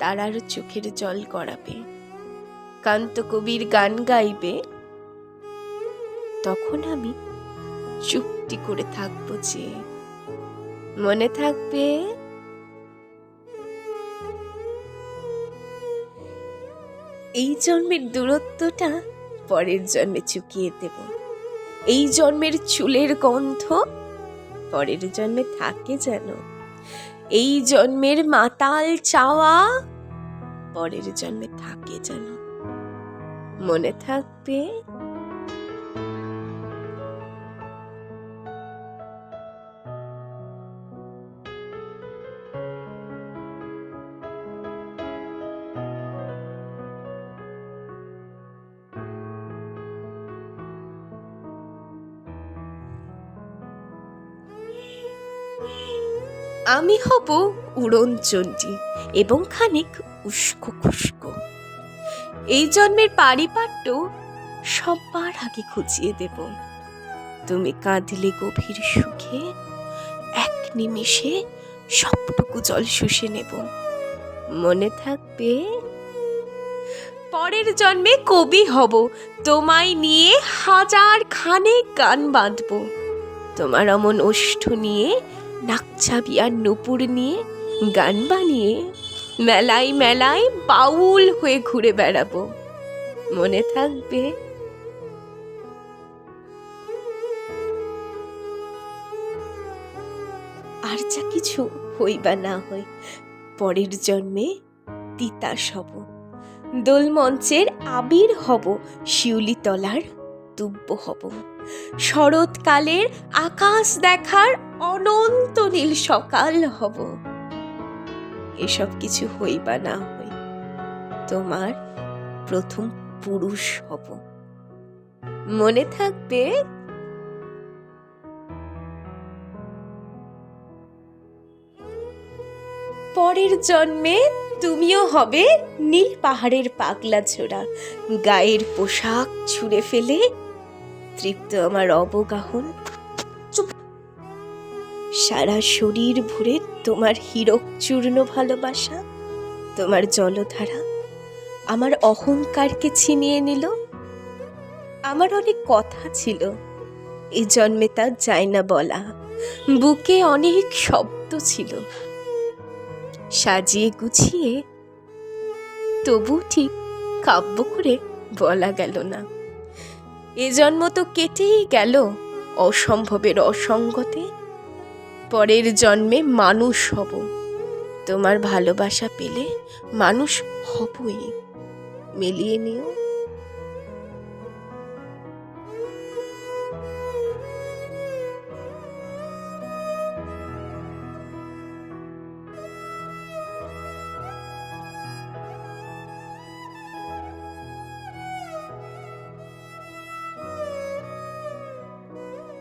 তারার চোখের জল গড়াবে। কান্ত কবির গান গাইবে। তখন আমি চুপটি করে থাকব যে মনে থাকবে। এই জন্মের দূরত্বটা পরের জন্মে চুকিয়ে দেব। এই জন্মের চুলের গন্ধ পরের জন্মে থাকে যেন। এই জন্মের মাতাল চাওয়া পরের জন্মে থাকে যেন। মনে থাকবে আমি হব উড়ন চণ্ডী এবং খানিক উস্কো খুস্কো এই জন্মের পারিপাট্য সবার আগে খুঁজিয়ে দেব। তুমি কাঁদলে গভীর সুখে, এক নিমিষে সবটুকু জল শুষে নেব। মনে থাকবে? পরের জন্মে কবি হব, তোমায় নিয়ে হাজার খানে গান বাঁধব। তোমার অমন ওষ্ঠ নিয়ে নাকছাবি আর নুপুর নিয়ে গান বানিয়ে মেলায় মেলায় বাউল হয়ে ঘুরে বেড়াবো। মনে থাকবে? আর যা কিছু হই বা না হই, পরের জন্মে তিতাস হব। দোলমঞ্চের আবির হব শিউলি তলার দুব্য হব। শরৎকালের আকাশ দেখার অনন্ত নীল সকাল হব। এসব কিছু হই বা না হই, তোমার প্রথম পুরুষ হব। মনে থাকবে পরের জন্মে তুমিও হবে নীল পাহাড়ের পাগলা ছোড়া গায়ের পোশাক ছুঁড়ে ফেলে তৃপ্ত আমার অবগাহন। সারা শরীর ভরে তোমার হীরক চূর্ণ ভালোবাসা, তোমার জলধারা, আমার অহংকারকে ছিনিয়ে নিল। আমার অনেক কথা ছিল এই জন্মে তা যায় না বলা। বুকে অনেক শব্দ ছিল। সাজিয়ে গুছিয়ে তবু ঠিক কাব্য করে বলা গেল না। এ জন্ম তো কেটেই গেল অসম্ভবের অসঙ্গতে। পরের জন্মে মানুষ হব। তোমার ভালোবাসা পেলে মানুষ হবই। মিলিয়ে নিও।